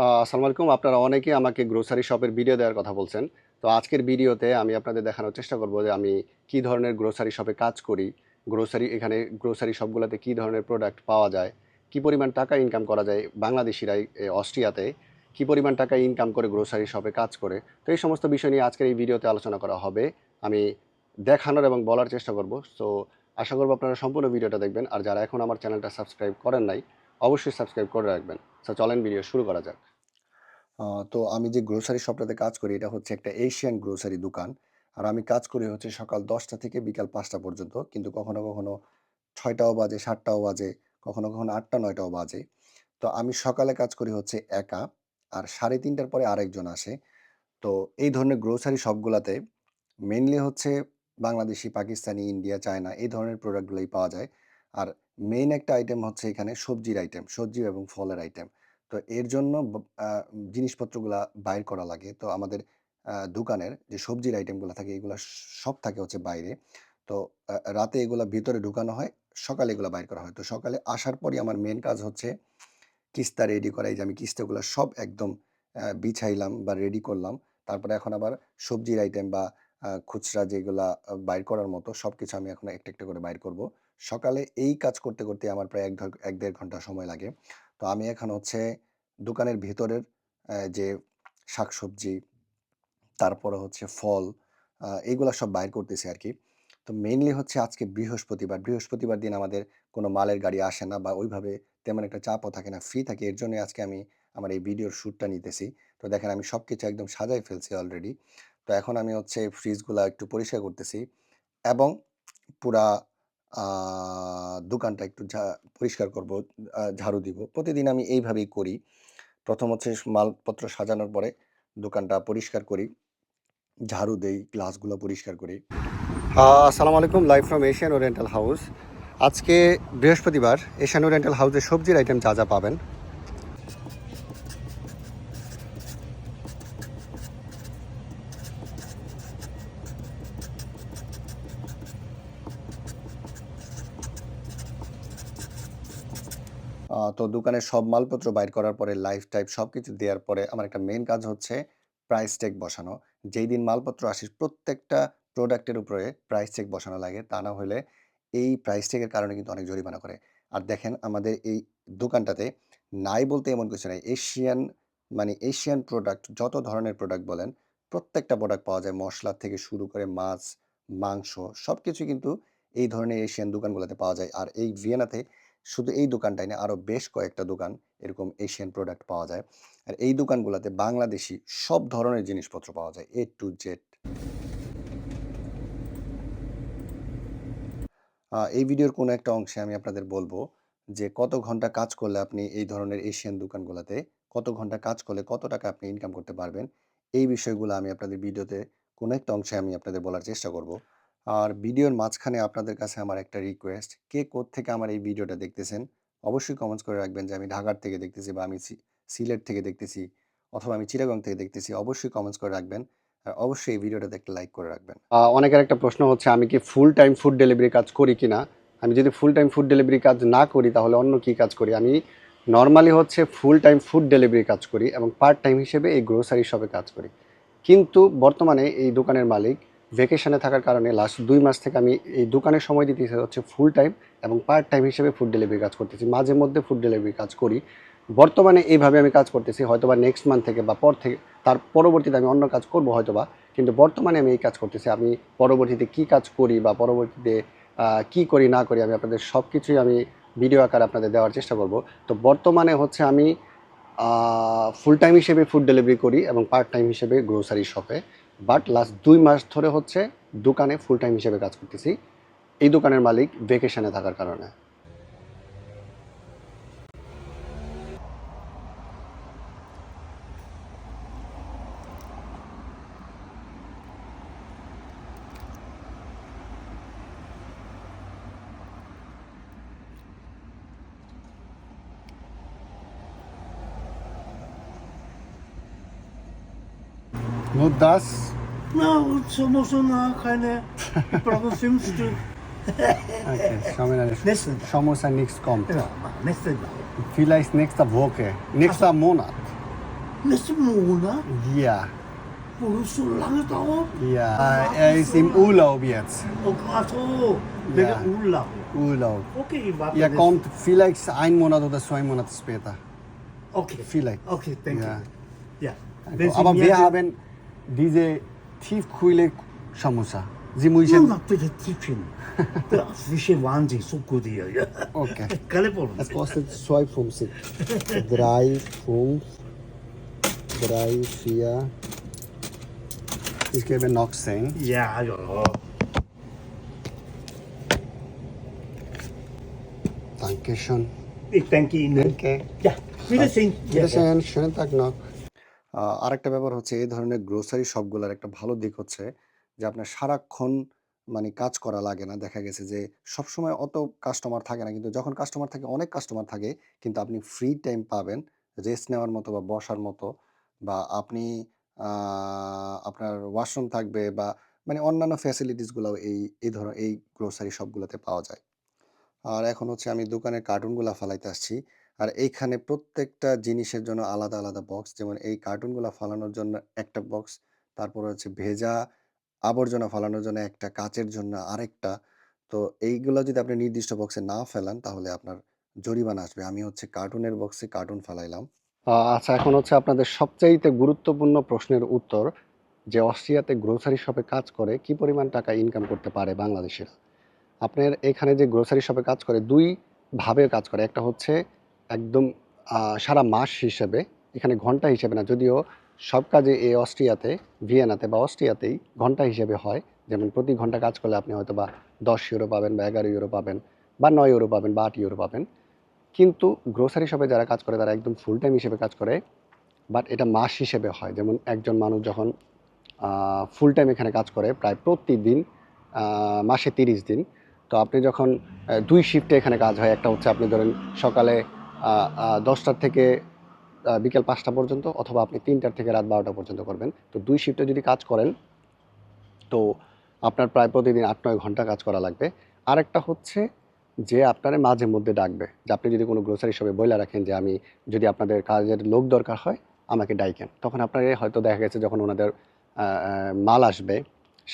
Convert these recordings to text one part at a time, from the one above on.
আসসালামু আলাইকুম। আপনারা অনেকেই আমাকে গ্রোসারি শপের ভিডিও দেওয়ার কথা বলছেন। তো আজকের ভিডিওতে আমি আপনাদের দেখানোর চেষ্টা করব যে আমি কি ধরনের গ্রোসারি শপে কাজ করি গ্রোসারি এখানে গ্রোসারি শপগুলোতে কি ধরনের প্রোডাক্ট পাওয়া যায়, কি পরিমাণ টাকা ইনকাম করা যায় বাংলাদেশিরাই অস্ট্রিয়াতে, কি পরিমাণ টাকা ইনকাম করে গ্রোসারি শপে কাজ করে। তো এই সমস্ত বিষয় নিয়ে আজকের এই ভিডিওতে আলোচনা করা হবে। আমি দেখানোর এবং বলার চেষ্টা করব। সো আশা করব আপনারা সম্পূর্ণ ভিডিওটা দেখবেন। আর যারা এখন আমার চ্যানেলটা সাবস্ক্রাইব করেন নাই, অবশ্যই সাবস্ক্রাইব করে রাখবেন। সো চলেন ভিডিও শুরু করা যাক। তো আমি যে গ্রোসারি শপটাতে কাজ করি, এটা হচ্ছে একটা এশিয়ান গ্রোসারি দোকান। আর আমি কাজ করি হচ্ছে সকাল দশটা থেকে বিকাল পাঁচটা পর্যন্ত, কিন্তু কখনো কখনো ছয়টাও বাজে, সাতটাও বাজে, কখনো কখনো আটটা, নয়টাও বাজে। তো আমি সকালে কাজ করি হচ্ছে একা, আর সাড়ে তিনটার পরে আরেকজন আসে। তো এই ধরনের গ্রোসারি শপগুলোতে মেনলি হচ্ছে বাংলাদেশি, পাকিস্তানি ইন্ডিয়া চায়না এই ধরনের প্রোডাক্টগুলোই পাওয়া যায়। আর মেইন একটা আইটেম হচ্ছে এখানে সবজির আইটেম সবজি এবং ফলের আইটেম তো এর জন্য জিনিসপত্রগুলা বাইর করা লাগে। তো আমাদের দোকানের যে সবজির আইটেমগুলো থাকে, এগুলো সব থাকে হচ্ছে বাইরে। তো রাতে এগুলা ভিতরে ঢুকানো হয়, সকালে এগুলো বাইর করা হয়। তো সকালে আসার পরই আমার মেন কাজ হচ্ছে কিস্তা রেডি করা। এই যে আমি কিস্তাগুলো সব একদম বিছাইলাম বা রেডি করলাম। তারপরে এখন আবার সবজির আইটেম বা খুচরা যেগুলা বাইর করার মতো সব কিছু আমি এখন একটা একটা করে বাইর করব। সকালে এই কাজ করতে করতে আমার প্রায় এক দেড় ঘণ্টা সময় লাগে। তো আমি এখন হচ্ছে দোকানের ভিতরের যে শাকসবজি, তারপরে হচ্ছে ফল এইগুলা সব বাইর করতেছি আর কি তো মেইনলি হচ্ছে আজকে বৃহস্পতিবার। বৃহস্পতিবার দিন আমাদের কোনো মালের গাড়ি আসে না বা ওইভাবে তেমন একটা চাপও থাকে না ফ্রি থাকে। এর জন্য আজকে আমি আমার এই ভিডিওর শ্যুটটা নিতেছি। তো দেখেন আমি সব কিছু একদম সাজাই ফেলছি অলরেডি তো এখন আমি হচ্ছে ফ্রিজগুলো একটু পরিষ্কার করতেছি এবং পুরা দোকানটা একটু পরিষ্কার করব ঝাড়ু দিব। প্রতিদিন আমি এইভাবেই করি। প্রথম হচ্ছে মালপত্র সাজানোর পরে দোকানটা পরিষ্কার করি, ঝাড়ু দেই, গ্লাসগুলো পরিষ্কার করি। আসসালামু আলাইকুম live from Asian oriental house আজকে বৃহস্পতিবার এশিয়ান ওরিয়েন্টাল হাউসে সবজির আইটেম যা যা পাবেন তো দোকানের সব মালপত্র বাইর করার পরে লাইফ টাইপ সব কিছু দেওয়ার পরে আমার একটা মেন কাজ হচ্ছে প্রাইস ট্যাগ বসানো। যেই দিন মালপত্র আসে প্রত্যেকটা প্রোডাক্টের উপরে প্রাইস ট্যাগ বসানো লাগে, তা না হলে এই প্রাইস ট্যাগের কারণে কিন্তু অনেক জরিমানা করে। আর দেখেন আমাদের এই দোকানটাতে নাই বলতে এমন কিছু নাই। এশিয়ান মানে এশিয়ান প্রোডাক্ট যত ধরনের প্রোডাক্ট বলেন, প্রত্যেকটা প্রোডাক্ট পাওয়া যায়। মশলা থেকে শুরু করে মাছ, মাংস সব কিছু কিন্তু এই ধরনের এশিয়ান দোকানগুলোতে পাওয়া যায়। আর এই ভিয়েনাতে শুধু এই দোকানটাই না আরও বেশ কয়েকটা দোকান এরকম এশিয়ান প্রোডাক্ট পাওয়া যায়। আর এই দোকানগুলোতে বাংলাদেশি সব ধরনের জিনিসপত্র পাওয়া যায় এ টু জেড এই ভিডিওর কোনো একটা অংশে আমি আপনাদের বলব যে, কত ঘণ্টা কাজ করলে আপনি এই ধরনের এশিয়ান দোকানগুলোতে, কত ঘণ্টা কাজ করলে কত টাকা আপনি ইনকাম করতে পারবেন, এই বিষয়গুলো আমি আপনাদের ভিডিওতে কোনো একটা অংশে আমি আপনাদের বলার চেষ্টা করব। আর ভিডিওর মাঝখানে আপনাদের কাছে আমার একটা রিকোয়েস্ট কে থেকে আমার এই ভিডিওটা দেখতেছেন? অবশ্যই কমেন্টস করে রাখবেন যে আমি ঢাকার থেকে দেখতেছি বা আমি সিলেট থেকে দেখতেছি অথবা আমি চিটাগং থেকে দেখতেছি, অবশ্যই কমেন্টস করে রাখবেন। আর অবশ্যই এই ভিডিওটাতে একটা লাইক করে রাখবেন। অনেকের একটা প্রশ্ন হচ্ছে, আমি কি ফুল টাইম ফুড ডেলিভারি কাজ করি কিনা? আমি যদি ফুল টাইম ফুড ডেলিভারি কাজ না করি, তাহলে অন্য কি কাজ করি? আমি নর্মালি হচ্ছে ফুল টাইম ফুড ডেলিভারি কাজ করি এবং পার্ট টাইম হিসেবে এই গ্রোসারি শপে কাজ করি। কিন্তু বর্তমানে এই দোকানের মালিক ভেকেশনে থাকার কারণে লাস্ট দুই মাস থেকে আমি এই দোকানের সময় দিতেছি হচ্ছে ফুল টাইম এবং পার্ট টাইম হিসেবে ফুড ডেলিভারি কাজ করতেছি। মাঝে মধ্যে ফুড ডেলিভারি কাজ করি। বর্তমানে এইভাবে আমি কাজ করতেছি, হয়তোবা নেক্সট মান্থ থেকে বা পর থেকে, তার পরবর্তীতে আমি অন্য কাজ করব হয়তোবা, কিন্তু বর্তমানে আমি এই কাজ করতেছি। আমি পরবর্তীতে কি কাজ করি বা পরবর্তীতে কি করি না করি আমি আপনাদের সব কিছুই আমি ভিডিও আকারে আপনাদের দেওয়ার চেষ্টা করব। তো বর্তমানে হচ্ছে আমি ফুল টাইম হিসেবে ফুড ডেলিভারি করি এবং পার্ট টাইম হিসেবে গ্রোসারি শপে বাট লাস্ট দুই মাস ধরে হচ্ছে দোকানে ফুল টাইম হিসেবে কাজ করতেছি এই দোকানের মালিক ভেকেশনে থাকার কারণে das? Na, und Sommer so nah, keine. Ich brauche fünf Stück. Okay, schauen wir dann. Schauen wir uns, wenn nichts kommt. Ja, nächsten Tag. Vielleicht nächste Woche, nächster Also- Monat. Nächster Monat, Ja, wo es so lange dauert. ja. Äh, er ist im Urlaub jetzt. Oh, ach so, wegen Ja. Urlaub. Urlaub. Okay, warte. Er nächsten- kommt vielleicht ein Monat oder zwei Monate später. Okay. Vielleicht. Okay, danke. Ja. Ja. Also, aber wir haben diese Tiefkühle Samosa. Sie müssen. Mama, bitte Tippchen. Der Fische Wahnsinn, so gut hier. Ja. Okay. Kalifornien. Es kostet 2,50. 3, 5, 3, 4. Ich gebe noch 10. Ja, ja. Dankeschön. Ich danke Ihnen. Okay. Ja, Wiedersehen. Wiedersehen, schönen Tag noch. আরেকটা ব্যাপার হচ্ছে এই ধরনের grocery শপগুলোর একটা ভালো দিক হচ্ছে যে আপনার সারাক্ষণ মানে কাজ করা লাগে না। দেখা গেছে যে সবসময় অত কাস্টমার থাকে না। কিন্তু যখন কাস্টমার থাকে, অনেক কাস্টমার থাকে, কিন্তু আপনি ফ্রি টাইম পাবেন রেস্ট নেওয়ার মতো বা বসার মতো বা আপনি আপনার ওয়াশরুম থাকবে বা মানে অন্যান্য ফ্যাসিলিটিসগুলো এই এই ধরনের, এই গ্রোসারি শপগুলোতে পাওয়া যায়। আর এখন হচ্ছে আমি দোকানের কার্টুনগুলো ফালাইতে আসছি। আর এইখানে প্রত্যেকটা জিনিসের জন্য আলাদা আলাদা বক্স যেমন এই কার্টুনগুলা ফালানোর জন্য একটা বক্স তারপর হচ্ছে ভেজা আবর্জনা ফালানোর জন্য একটা, কাচের জন্য আরেকটা। তো এইগুলো যদি আপনি নির্দিষ্ট বক্সে না ফেলান, তাহলে আপনার জরিমানা আসবে। আমি হচ্ছে কার্টুনের বক্সে কার্টুন ফালাইলাম। আচ্ছা এখন হচ্ছে আপনাদের সবচাইতে গুরুত্বপূর্ণ প্রশ্নের উত্তর যে অস্ট্রিয়াতে গ্রোসারি শপে কাজ করে কি পরিমাণ টাকা ইনকাম করতে পারে বাংলাদেশের? আপনার এখানে যে গ্রোসারি শপে কাজ করে, দুই ভাবে কাজ করে। একটা হচ্ছে একদম সারা মাস হিসেবে, এখানে ঘণ্টা হিসেবে না, যদিও সব কাজে এই অস্ট্রিয়াতে, ভিয়েনাতে বা অস্ট্রিয়াতেই ঘণ্টা হিসেবে হয়। যেমন প্রতি ঘণ্টা কাজ করলে আপনি হয়তো বা দশ ইউরো পাবেন বা এগারো ইউরো পাবেন বা নয় ইউরো পাবেন বা আট ইউরো পাবেন। কিন্তু গ্রোসারি শপে যারা কাজ করে, তারা একদম ফুল টাইম হিসেবে কাজ করে বাট এটা মাস হিসেবে হয়। যেমন একজন মানুষ যখন ফুল টাইম এখানে কাজ করে, প্রায় প্রতিদিন মাসে তিরিশ দিন। তো আপনি যখন দুই শিফটে এখানে কাজ হয়, একটা হচ্ছে আপনি ধরেন সকালে দশটার থেকে বিকেল পাঁচটা পর্যন্ত অথবা আপনি তিনটার থেকে রাত বারোটা পর্যন্ত করবেন। তো দুই শিফটে যদি কাজ করেন, তো আপনার প্রায় প্রতিদিন আট নয় ঘণ্টা কাজ করা লাগবে। আরেকটা হচ্ছে যে আপনার মাঝে মধ্যে ডাকবে। যে আপনি যদি কোনো গ্রোসারি শপে বইলা রাখেন যে আমি যদি আপনাদের কাজের লোক দরকার হয়, আমাকে ডাইকেন। তখন আপনার হয়তো দেখা গেছে যখন ওনাদের মাল আসবে,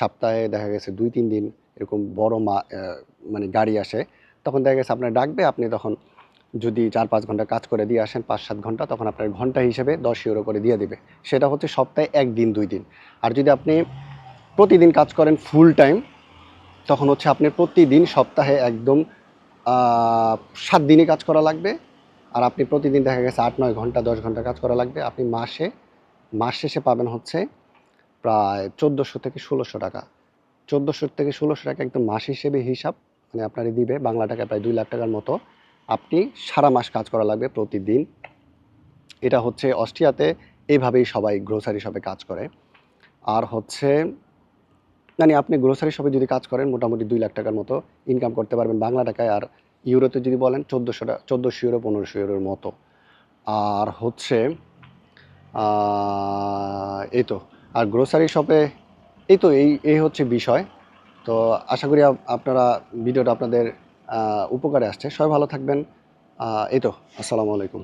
সপ্তাহে দেখা গেছে দুই, তিন দিন এরকম বড় মা মানে গাড়ি আসে, তখন দেখা গেছে আপনার ডাকবে, আপনি তখন যদি চার পাঁচ ঘণ্টা কাজ করে দিয়ে আসেন পাঁচ সাত ঘণ্টা, তখন আপনার ঘণ্টা হিসেবে দশ ইউরো করে দিয়ে দিবে। সেটা হচ্ছে সপ্তাহে একদিন, দুই দিন। আর যদি আপনি প্রতিদিন কাজ করেন ফুল টাইম তখন হচ্ছে আপনি প্রতিদিন সপ্তাহে একদম সাত দিনই কাজ করা লাগবে। আর আপনি প্রতিদিন দেখা গেছে আট, নয় ঘণ্টা, দশ ঘণ্টা কাজ করা লাগবে। আপনি মাসে, মাস শেষে পাবেন হচ্ছে প্রায় চোদ্দোশো থেকে ষোলোশো টাকা। চোদ্দোশো থেকে ষোলোশো টাকা একদম মাস হিসেবে হিসাব মানে আপনারই দিবে। বাংলা টাকা প্রায় দুই লাখ টাকার মতো। আপনি সারা মাস কাজ করা লাগবে প্রতিদিন। এটা হচ্ছে অস্ট্রিয়াতে এইভাবেই সবাই গ্রোসারি শপে কাজ করে। আর হচ্ছে মানে আপনি গ্রোসারি শপে যদি কাজ করেন, মোটামুটি দুই লাখ টাকার মতো ইনকাম করতে পারবেন বাংলা টাকায়। আর ইউরোতে যদি বলেন, চোদ্দোশো টাকা চোদ্দোশো ইউরো পনেরোশো ইউরোর মতো। আর হচ্ছে এই তো আর গ্রোসারি শপে এই তো এই এই হচ্ছে বিষয়। তো আশা করি আপনারা, ভিডিওটা আপনাদের উপকারে আসছে। সবাই ভালো থাকবেন। এই তো আসসালামু আলাইকুম।